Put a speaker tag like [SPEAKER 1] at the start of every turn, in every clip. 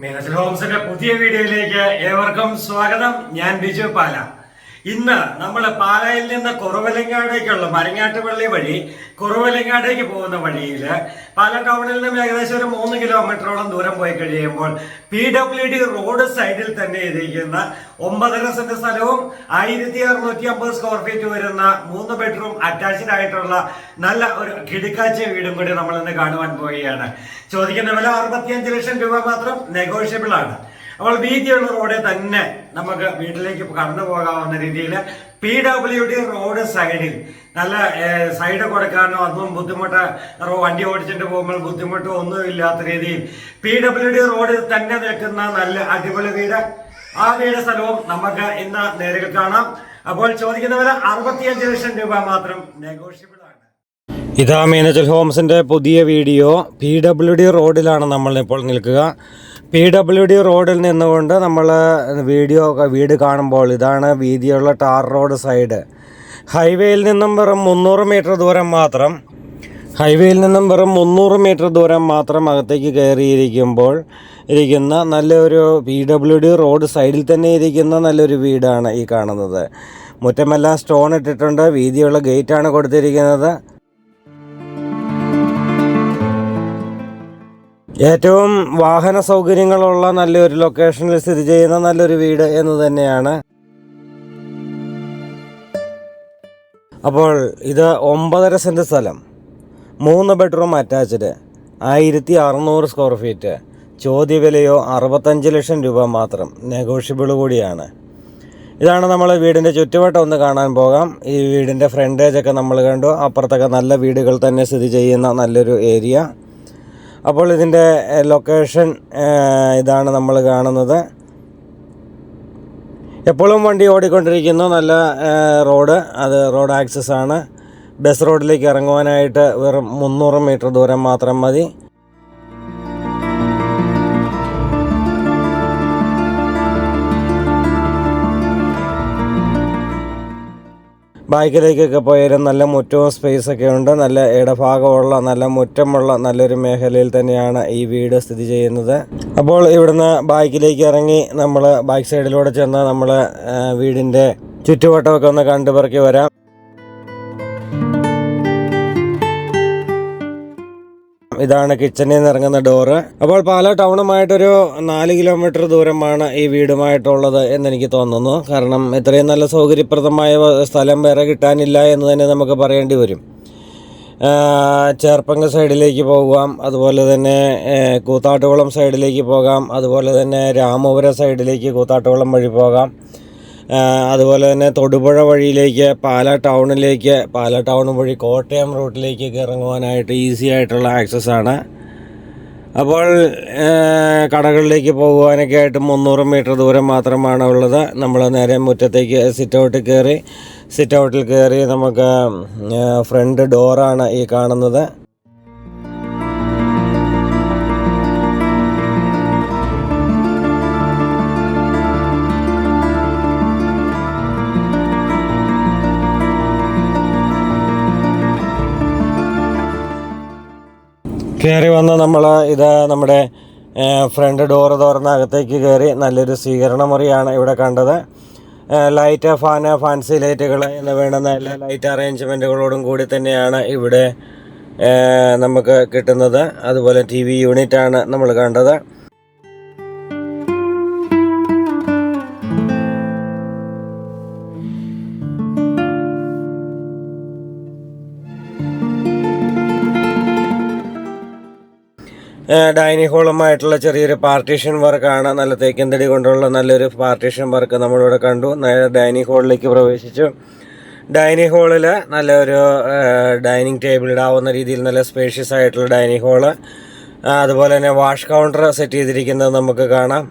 [SPEAKER 1] മീനച്ചൽ ഹോംസിന്റെ പുതിയ വീഡിയോയിലേക്ക് ഏവർക്കും സ്വാഗതം. ഞാൻ ബിജു പാല. ഇന്ന് നമ്മൾ പാലായിൽ നിന്ന് കുറവലങ്ങാടേക്കുള്ള മരങ്ങാട്ടുപള്ളി വഴി കുറവലങ്ങാടേക്ക് പോകുന്ന വഴിയിൽ പാല ടൗണിൽ നിന്നും ഏകദേശം ഒരു മൂന്ന് കിലോമീറ്ററോളം ദൂരം പോയി കഴിയുമ്പോൾ പി ഡബ്ല്യു ഡി റോഡ് സൈഡിൽ തന്നെ ഇരിക്കുന്ന ഒമ്പതര സെന്റ് സ്ഥലവും ആയിരത്തി അറുന്നൂറ്റി അമ്പത് സ്ക്വയർ ഫീറ്റ് വരുന്ന മൂന്ന് ബെഡ്റൂം അറ്റാച്ച്ഡ് ആയിട്ടുള്ള നല്ല ഒരു കിടുക്കാച്ച വീടും കൂടി നമ്മൾ ഇന്ന് കാണുവാൻ പോവുകയാണ്. ചോദിക്കുന്ന വില അറുപത്തിയഞ്ച് ലക്ഷം രൂപ മാത്രം നെഗോഷ്യബിൾ ആണ്. അപ്പോൾ വീതിയുള്ള റോഡിൽ തന്നെ നമുക്ക് വീട്ടിലേക്ക് കടന്നു പോകാവുന്ന രീതിയിൽ പി ഡബ്ല്യു ഡി റോഡ് സൈഡിൽ നല്ല സൈഡ് കൊടുക്കാനോ അതും ബുദ്ധിമുട്ട് വണ്ടി ഓടിച്ചിട്ട് പോകുമ്പോൾ ബുദ്ധിമുട്ടോ ഒന്നും ഇല്ലാത്ത രീതിയിൽ പി ഡബ്ല്യു ഡി റോഡിൽ തന്നെ നിൽക്കുന്ന നല്ല അടിപൊളി വീട്. ആ വീട് സ്ഥലവും നമുക്ക് ഇന്ന് നേരിൽ കാണാം. അപ്പോൾ ചോദിക്കുന്ന വില അറുപത്തിയഞ്ച് ലക്ഷം രൂപ മാത്രം നെഗോഷ്യബിൾ ആണ്. ഇതാ മീനച്ചൽ ഹോംസിന്റെ പുതിയ വീഡിയോ. പി ഡബ്ല്യു ഡി റോഡിലാണ് നമ്മൾ ഇപ്പോൾ നിൽക്കുക. പി ഡബ്ല്യു ഡി റോഡിൽ നിന്നുകൊണ്ട് നമ്മൾ വീഡിയോ വീട് കാണുമ്പോൾ ഇതാണ് വീതിയുള്ള ടാർ റോഡ് സൈഡ് ഹൈവേയിൽ നിന്നും വെറും മുന്നൂറ് മീറ്റർ ദൂരം മാത്രം ഹൈവേയിൽ നിന്നും വെറും മുന്നൂറ് മീറ്റർ ദൂരം മാത്രം അകത്തേക്ക് കയറിയിരിക്കുമ്പോൾ ഇരിക്കുന്ന നല്ലൊരു പി ഡബ്ല്യു ഡി റോഡ് സൈഡിൽ തന്നെ ഇരിക്കുന്ന നല്ലൊരു വീടാണ് ഈ കാണുന്നത്. മുറ്റമെല്ലാം സ്റ്റോൺ ഇട്ടിട്ടുണ്ട് വീതിയുള്ള ഗേറ്റാണ് കൊടുത്തിരിക്കുന്നത്. ഏറ്റവും വാഹന സൗകര്യങ്ങളുള്ള നല്ലൊരു ലൊക്കേഷനിൽ സ്ഥിതി ചെയ്യുന്ന നല്ലൊരു വീട് എന്ന് തന്നെയാണ്. അപ്പോൾ ഇത് ഒമ്പതര സെന്റ് സ്ഥലം. മൂന്ന് ബെഡ്റൂം അറ്റാച്ച്ഡ് ആയിരത്തി അറുന്നൂറ് സ്ക്വയർ ഫീറ്റ് ചോദ്യവിലയോ അറുപത്തഞ്ച് ലക്ഷം രൂപ മാത്രം. നെഗോഷ്യബിൾ കൂടിയാണ്. ഇതാണ് നമ്മൾ വീടിന്റെ ചുറ്റുവട്ടം ഒന്ന് കാണാൻ പോകാം. ഈ വീടിന്റെ ഫ്രണ്ടേജ് ഒക്കെ നമ്മൾ കണ്ടു. അപ്പുറത്തൊക്കെ നല്ല വീടുകൾ തന്നെ സ്ഥിതി ചെയ്യുന്ന നല്ലൊരു ഏരിയ അപ്പോൾ ഇതിന്റെ ലൊക്കേഷൻ ഇതാണ് നമ്മൾ കാണുന്നത്. എപ്പോഴും വണ്ടി ഓടിക്കൊണ്ടിരിക്കുന്നു. നല്ല റോഡ്. അത് റോഡ് ആക്സസ് ആണ്. ബസ് റോഡിലേക്ക് ഇറങ്ങുവാനായിട്ട് വെറും മുന്നൂറ് മീറ്റർ ദൂരം മാത്രം മതി. ബാക്കിലേക്കൊക്കെ പോയാലും നല്ല മുറ്റവും സ്പേസൊക്കെ ഉണ്ട്. നല്ല ഇടഭാഗമുള്ള നല്ല മുറ്റമുള്ള നല്ലൊരു മേഖലയിൽ തന്നെയാണ് ഈ വീട് സ്ഥിതി ചെയ്യുന്നത്. അപ്പോൾ ഇവിടുന്ന് ബാക്കിലേക്ക് ഇറങ്ങി നമ്മൾ ബാക്ക് സൈഡിലൂടെ ചെന്ന് നമ്മൾ വീടിന്റെ ചുറ്റുവട്ടമൊക്കെ ഒന്ന് കണ്ടുപറക്കി വരാം. ഇതാണ് കിച്ചണിൽ നിന്ന് ഇറങ്ങുന്ന ഡോറ് അപ്പോൾ പാല ടൗണുമായിട്ടൊരു നാല് കിലോമീറ്റർ ദൂരമാണ് ഈ വീടുമായിട്ടുള്ളത് എന്നെനിക്ക് തോന്നുന്നു. കാരണം ഇത്രയും നല്ല സൗകര്യപ്രദമായ സ്ഥലം വേറെ കിട്ടാനില്ല എന്ന് തന്നെ നമുക്ക് പറയേണ്ടി വരും. ചേർപ്പങ്ക സൈഡിലേക്ക് പോകാം അതുപോലെ തന്നെ കൂത്താട്ടുകുളം സൈഡിലേക്ക് പോകാം അതുപോലെ തന്നെ രാമപുരം സൈഡിലേക്ക് കൂത്താട്ടുകുളം വഴി പോകാം. അതുപോലെ തന്നെ തൊടുപുഴ വഴിയിലേക്ക് പാല ടൗണിലേക്ക് പാല ടൗൺ വഴി കോട്ടയം റൂട്ടിലേക്ക് ഇറങ്ങുവാനായിട്ട് ഈസി ആയിട്ടുള്ള ആക്സസ് ആണ്. അപ്പോൾ കടകളിലേക്ക് പോകുവാനൊക്കെ ആയിട്ട് മുന്നൂറ് മീറ്റർ ദൂരം മാത്രമാണ് ഉള്ളത്. നമ്മൾ നേരെ മുറ്റത്തേക്ക് സിറ്റ് ഔട്ടിൽ കയറി സിറ്റ് ഔട്ടിൽ കയറി നമുക്ക് ഫ്രണ്ട് ഡോറാണ് ഈ കാണുന്നത്. കയറി വന്ന് നമ്മൾ ഇത് നമ്മുടെ ഫ്രണ്ട് ഡോറ് തുറന്ന് അകത്തേക്ക് കയറി നല്ലൊരു സ്വീകരണ മുറിയാണ് ഇവിടെ കണ്ടത്. ലൈറ്റ് ഫാന് ഫാൻസി ലൈറ്റുകൾ എന്ന് വേണ്ടുന്ന എല്ലാ ലൈറ്റ് അറേഞ്ച്മെന്റുകളോടും കൂടി തന്നെയാണ് ഇവിടെ നമുക്ക് കിട്ടുന്നത്. അതുപോലെ ടി വി യൂണിറ്റാണ് നമ്മൾ കണ്ടത്. ഡൈനിങ് ഹോളുമായിട്ടുള്ള ചെറിയൊരു പാർട്ടീഷൻ വർക്കാണ് നല്ല തേക്കിൻതടി കൊണ്ടുള്ള നല്ലൊരു പാർട്ടീഷൻ വർക്ക് നമ്മളിവിടെ കണ്ടു. ഡൈനിങ് ഹോളിലേക്ക് പ്രവേശിച്ചു. ഡൈനിങ് ഹോളിൽ നല്ലൊരു ഡൈനിങ് ടേബിൾ ഇടാവുന്ന രീതിയിൽ നല്ല സ്പേഷ്യസ് ആയിട്ടുള്ള ഡൈനിങ് ഹോൾ. അതുപോലെ തന്നെ വാഷ് കൗണ്ടർ സെറ്റ് ചെയ്തിരിക്കുന്നത് നമുക്ക് കാണാം.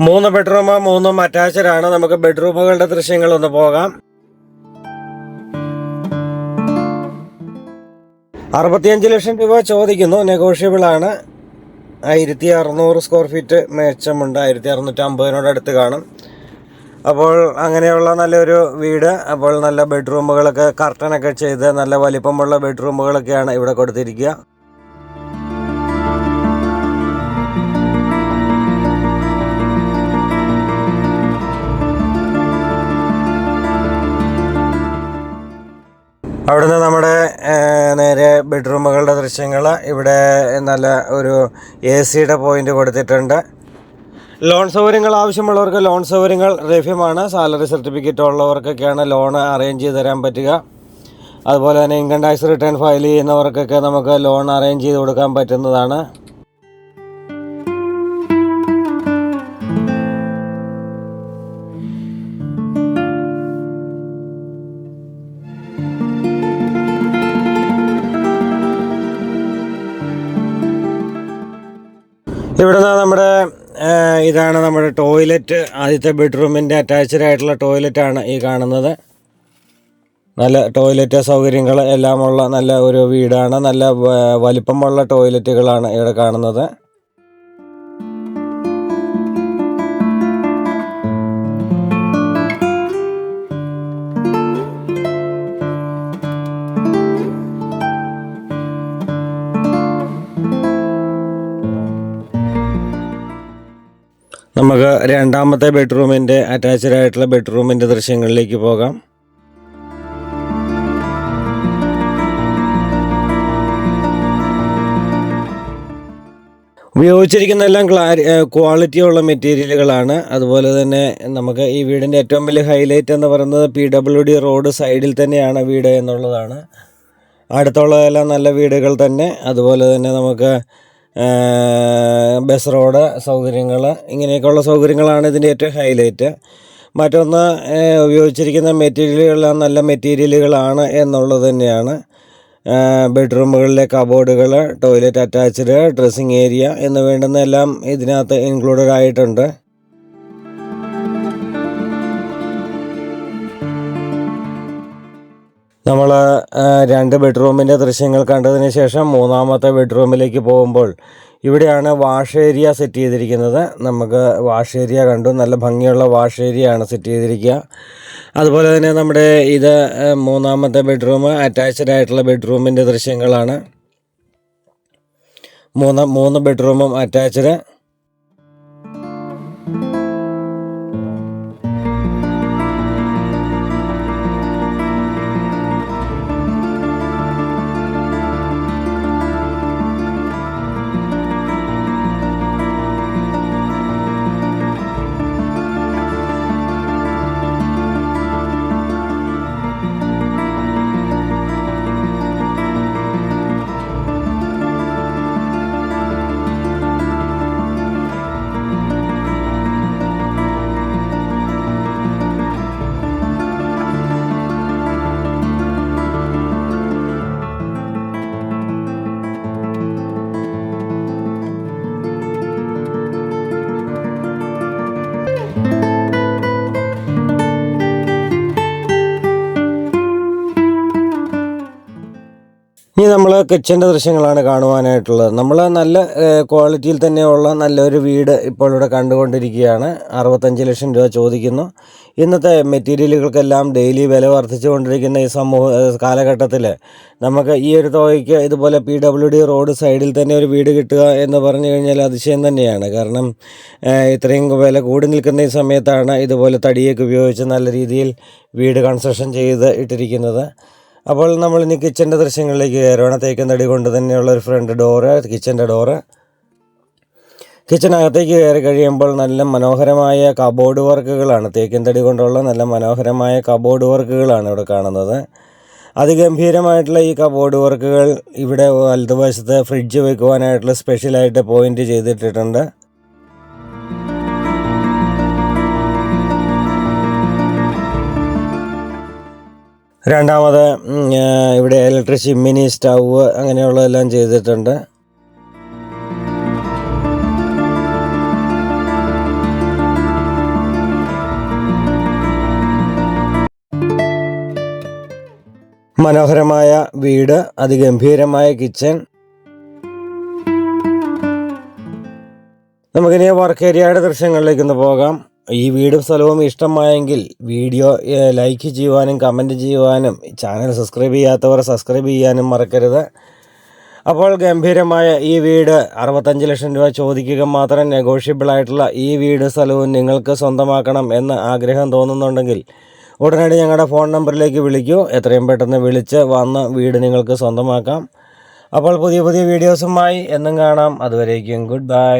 [SPEAKER 1] മൂന്ന് ബെഡ്റൂം മൂന്നും അറ്റാച്ച്ഡ് ആണ്. നമുക്ക് ബെഡ്റൂമുകളുടെ ദൃശ്യങ്ങളൊന്ന് പോകാം. അറുപത്തിയഞ്ച് ലക്ഷം രൂപ ചോദിക്കുന്നു. നെഗോഷ്യബിൾ ആണ്. ആയിരത്തി അറുന്നൂറ് സ്ക്വയർ ഫീറ്റ് മേച്ചമുണ്ട്. ആയിരത്തി അറുന്നൂറ്റി അമ്പതിനോട് അടുത്ത് കാണും. അപ്പോൾ അങ്ങനെയുള്ള നല്ലൊരു വീട് അപ്പോൾ നല്ല ബെഡ്റൂമുകളൊക്കെ കർട്ടനൊക്കെ ചെയ്ത് നല്ല വലിപ്പമുള്ള ബെഡ്റൂമുകളൊക്കെയാണ് ഇവിടെ കൊടുത്തിരിക്കുക. അവിടുന്ന് നമ്മുടെ നേരെ ബെഡ്റൂമുകളുടെ ദൃശ്യങ്ങൾ ഇവിടെ നല്ല ഒരു എ സിയുടെ പോയിന്റ് കൊടുത്തിട്ടുണ്ട്. ലോൺ സൗകര്യങ്ങൾ ആവശ്യമുള്ളവർക്ക് ലോൺ സൗകര്യങ്ങൾ ലഭ്യമാണ്. സാലറി സർട്ടിഫിക്കറ്റ് ഉള്ളവർക്കൊക്കെയാണ് ലോൺ അറേഞ്ച് ചെയ്ത് തരാൻ പറ്റുക. അതുപോലെ തന്നെ ഇൻകം ടാക്സ് റിട്ടേൺ ഫയൽ ചെയ്യുന്നവർക്കൊക്കെ നമുക്ക് ലോൺ അറേഞ്ച് ചെയ്ത് കൊടുക്കാൻ പറ്റുന്നതാണ്. ഇവിടുന്ന് നമ്മുടെ ഇതാണ് നമ്മുടെ ടോയ്ലറ്റ് ആദ്യത്തെ ബെഡ്റൂമിന്റെ അറ്റാച്ച്ഡ് ആയിട്ടുള്ള ടോയ്ലറ്റ് ആണ് ഈ കാണുന്നത്. നല്ല ടോയ്ലറ്റ് സൗകര്യങ്ങൾ എല്ലാമുള്ള നല്ല ഒരു വീടാണ്. നല്ല വലിപ്പമുള്ള ടോയ്ലറ്റുകളാണ് ഇവിടെ കാണുന്നത്. നമുക്ക് രണ്ടാമത്തെ ബെഡ്റൂമിന്റെ അറ്റാച്ച്ഡ് ആയിട്ടുള്ള ബെഡ്റൂമിന്റെ ദൃശ്യങ്ങളിലേക്ക് പോകാം. ഉപയോഗിച്ചിരിക്കുന്ന എല്ലാം ക്ലാരി ക്വാളിറ്റിയുള്ള മെറ്റീരിയലുകളാണ് അതുപോലെ തന്നെ നമുക്ക് ഈ വീടിന്റെ ഏറ്റവും വലിയ ഹൈലൈറ്റ് എന്ന് പറയുന്നത് പി ഡബ്ല്യു ഡി റോഡ് സൈഡിൽ തന്നെയാണ് വീട് എന്നുള്ളതാണ്. അടുത്തുള്ളതെല്ലാം നല്ല വീടുകൾ തന്നെ. അതുപോലെ തന്നെ നമുക്ക് ബസ് റോഡ് സൗകര്യങ്ങൾ ഇങ്ങനെയൊക്കെയുള്ള സൗകര്യങ്ങളാണ് ഇതിന്റെ ഏറ്റവും ഹൈലൈറ്റ് മറ്റൊന്ന് ഉപയോഗിച്ചിരിക്കുന്ന മെറ്റീരിയലുകളെല്ലാം നല്ല മെറ്റീരിയലുകളാണ് എന്നുള്ളത് തന്നെയാണ്. ബെഡ്റൂമുകളിലെ കബോർഡുകൾ ടോയ്ലറ്റ് അറ്റാച്ച്ഡ് ഡ്രസ്സിങ് ഏരിയ എന്ന് വേണ്ടുന്ന എല്ലാം ഇതിനകത്ത് ഇൻക്ലൂഡഡ് ആയിട്ടുണ്ട്. നമ്മൾ രണ്ട് ബെഡ്റൂമിന്റെ ദൃശ്യങ്ങൾ കണ്ടതിന് ശേഷം മൂന്നാമത്തെ ബെഡ്റൂമിലേക്ക് പോകുമ്പോൾ ഇവിടെയാണ് വാഷ് ഏരിയ സെറ്റ് ചെയ്തിരിക്കുന്നത്. നമുക്ക് വാഷ് ഏരിയ കണ്ടു. നല്ല ഭംഗിയുള്ള വാഷ് ഏരിയ ആണ് സെറ്റ് ചെയ്തിരിക്കുക. അതുപോലെ തന്നെ നമ്മുടെ ഇത് മൂന്നാമത്തെ ബെഡ്റൂം അറ്റാച്ച്ഡ് ആയിട്ടുള്ള ബെഡ്റൂമിന്റെ ദൃശ്യങ്ങളാണ്. മൂന്ന് മൂന്ന് ബെഡ്റൂമും അറ്റാച്ച്ഡ്. കിച്ചന്റെ ദൃശ്യങ്ങളാണ് കാണുവാനായിട്ടുള്ളത്. നമ്മൾ നല്ല ക്വാളിറ്റിയിൽ തന്നെയുള്ള നല്ലൊരു വീട് ഇപ്പോൾ ഇവിടെ കണ്ടുകൊണ്ടിരിക്കുകയാണ്. അറുപത്തഞ്ച് ലക്ഷം രൂപ ചോദിക്കുന്നു. ഇന്നത്തെ മെറ്റീരിയലുകൾക്കെല്ലാം ഡെയിലി വില വർദ്ധിച്ചുകൊണ്ടിരിക്കുന്ന ഈ സമൂഹ കാലഘട്ടത്തിൽ നമുക്ക് ഈ ഒരു തുകയ്ക്ക് ഇതുപോലെ പി ഡബ്ല്യു ഡി റോഡ് സൈഡിൽ തന്നെ ഒരു വീട് കിട്ടുക എന്ന് പറഞ്ഞു കഴിഞ്ഞാൽ അതിശയം തന്നെയാണ്. കാരണം ഇത്രയും വില കൂടി നിൽക്കുന്ന ഈ സമയത്താണ് ഇതുപോലെ തടിയൊക്കെ ഉപയോഗിച്ച് നല്ല രീതിയിൽ വീട് കൺസ്ട്രക്ഷൻ ചെയ്ത് ഇട്ടിരിക്കുന്നത്. അപ്പോൾ നമ്മൾ ഇനി കിച്ചന്റെ ദൃശ്യങ്ങളിലേക്ക് കയറുകയാണ് തേക്കൻ തടി കൊണ്ട് തന്നെയുള്ള ഒരു ഫ്രണ്ട് ഡോറ് കിച്ചന്റെ ഡോറ്. കിച്ചനകത്തേക്ക് കയറി കഴിയുമ്പോൾ നല്ല മനോഹരമായ കബോർഡ് വർക്കുകളാണ് തേക്കിൻ തടി കൊണ്ടുള്ള നല്ല മനോഹരമായ കബോർഡ് വർക്കുകളാണ് ഇവിടെ കാണുന്നത്. അതിഗംഭീരമായിട്ടുള്ള ഈ കബോർഡ് വർക്കുകൾ ഇവിടെ വലതുവശത്ത് ഫ്രിഡ്ജ് വെക്കുവാനായിട്ടുള്ള സ്പെഷ്യലായിട്ട് പോയിന്റ് ചെയ്തിട്ടിട്ടുണ്ട്. രണ്ടാമത് ഇവിടെ ഇലക്ട്രിക് ചിമ്മിനി സ്റ്റൗവ് അങ്ങനെയുള്ളതെല്ലാം ചെയ്തിട്ടുണ്ട്. മനോഹരമായ വീട് അതിഗംഭീരമായ കിച്ചൺ നമുക്കിനി വർക്ക് ഏരിയയുടെ ദൃശ്യങ്ങളിലേക്ക് ഒന്ന് പോകാം.
[SPEAKER 2] ഈ വീടും സ്ഥലവും ഇഷ്ടമായെങ്കിൽ വീഡിയോ ലൈക്ക് ചെയ്യുവാനും കമന്റ് ചെയ്യുവാനും ചാനൽ സബ്സ്ക്രൈബ് ചെയ്യാത്തവർ സബ്സ്ക്രൈബ് ചെയ്യാനും മറക്കരുത്. അപ്പോൾ ഗംഭീരമായ ഈ വീട് അറുപത്തഞ്ച് ലക്ഷം രൂപ ചോദിക്കുക മാത്രം നെഗോഷ്യബിൾ ആയിട്ടുള്ള ഈ വീട് സ്ഥലവും നിങ്ങൾക്ക് സ്വന്തമാക്കണം എന്ന് ആഗ്രഹം തോന്നുന്നുണ്ടെങ്കിൽ ഉടനടി ഞങ്ങളുടെ ഫോൺ നമ്പറിലേക്ക് വിളിക്കൂ. എത്രയും പെട്ടെന്ന് വിളിച്ച് വന്ന് വീട് നിങ്ങൾക്ക് സ്വന്തമാക്കാം. അപ്പോൾ പുതിയ പുതിയ വീഡിയോസുമായി എന്നും കാണാം. അതുവരേക്കും ഗുഡ് ബൈ.